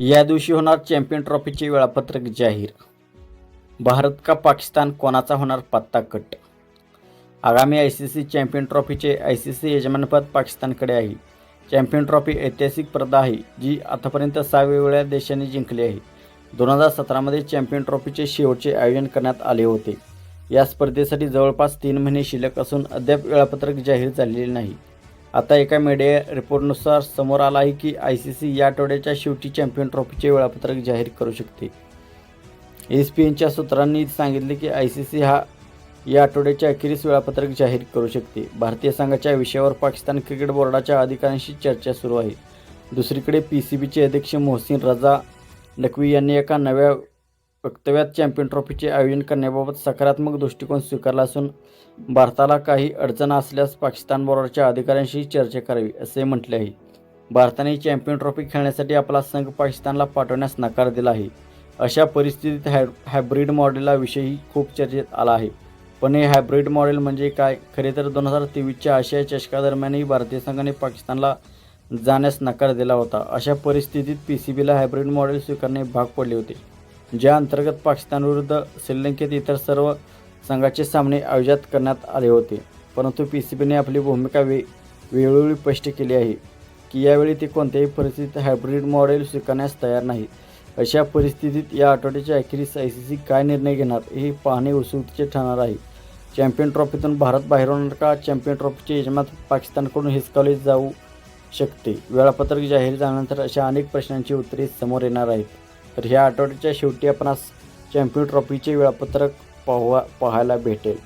या दिवशी होणार चॅम्पियन ट्रॉफीचे वेळापत्रक जाहीर. भारत का पाकिस्तान कोणाचा होणार पत्ता कट? आगामी आय सी सी चॅम्पियन ट्रॉफीचे आय सी सी यजमानपद पाकिस्तानकडे आहे. चॅम्पियन ट्रॉफी ऐतिहासिक स्पर्धा आहे जी आतापर्यंत सहा वेगवेगळ्या देशांनी जिंकली आहे. दोन हजार सतरामध्ये चॅम्पियन ट्रॉफीचे शेवटचे आयोजन करण्यात आले होते. या स्पर्धेसाठी जवळपास तीन महिने शिल्लक असून अद्याप वेळापत्रक जाहीर झालेले नाही. आता एका मीडिया रिपोर्टनुसार समोर आला आहे की आय सी सी या आठवड्याच्या शेवटी चॅम्पियन ट्रॉफीचे वेळापत्रक जाहीर करू शकते. एस पी एनच्या सूत्रांनी सांगितले की आय सी सी हा या आठवड्याच्या अखेरीस वेळापत्रक जाहीर करू शकते. भारतीय संघाच्या विषयावर पाकिस्तान क्रिकेट बोर्डाच्या अधिकाऱ्यांशी चर्चा सुरू आहे. दुसरीकडे पी सी बीचे अध्यक्ष मोहसिन रजा नकवी यांनी एका नव्या वक्तव्यात चॅम्पियन ट्रॉफीचे आयोजन करण्याबाबत सकारात्मक दृष्टिकोन स्वीकारला असून भारताला काही अडचण असल्यास पाकिस्तानबरोबरच्या अधिकाऱ्यांशी चर्चा करावी असे म्हटले आहे. भारताने चॅम्पियन ट्रॉफी खेळण्यासाठी आपला संघ पाकिस्तानला पाठवण्यास नकार दिला आहे. अशा परिस्थितीत हाय हायब्रिड मॉडेलाविषयी खूप चर्चेत आला आहे. पण हे हायब्रिड मॉडेल म्हणजे काय? खरे तर दोन हजार तेवीसच्या आशिया चषकादरम्यानही भारतीय संघाने पाकिस्तानला जाण्यास नकार दिला होता. अशा परिस्थितीत पी सी बीला हायब्रिड मॉडेल स्वीकारणे भाग पडले होते. ज्या अंतर्गत पाकिस्तानविरुद्ध श्रीलंकेत इतर सर्व संघाचे सामने आयोजित करण्यात आले होते. परंतु पी सी बीने आपली भूमिका वे वेळोवेळी स्पष्ट केली आहे की यावेळी ते कोणत्याही परिस्थितीत हायब्रिड मॉडेल स्वीकारण्यास तयार नाही. अशा परिस्थितीत या आठवड्याच्या अखेरीस आय सी सी काय निर्णय घेणार हे पाहणे उत्सुकतेचे ठरणार आहे. चॅम्पियन ट्रॉफीतून भारत बाहेर होणार का? चॅम्पियन ट्रॉफीचे यजमान पाकिस्तानकडून हिसकावले जाऊ शकते? वेळापत्रक जाहीर झाल्यानंतर अशा अनेक प्रश्नांची उत्तरे समोर येणार आहेत. तर ह्या आठवड्याच्या शेवटी आपण चॅम्पियन ट्रॉफीचे वेळापत्रक पाहवा पाहायला भेटेल.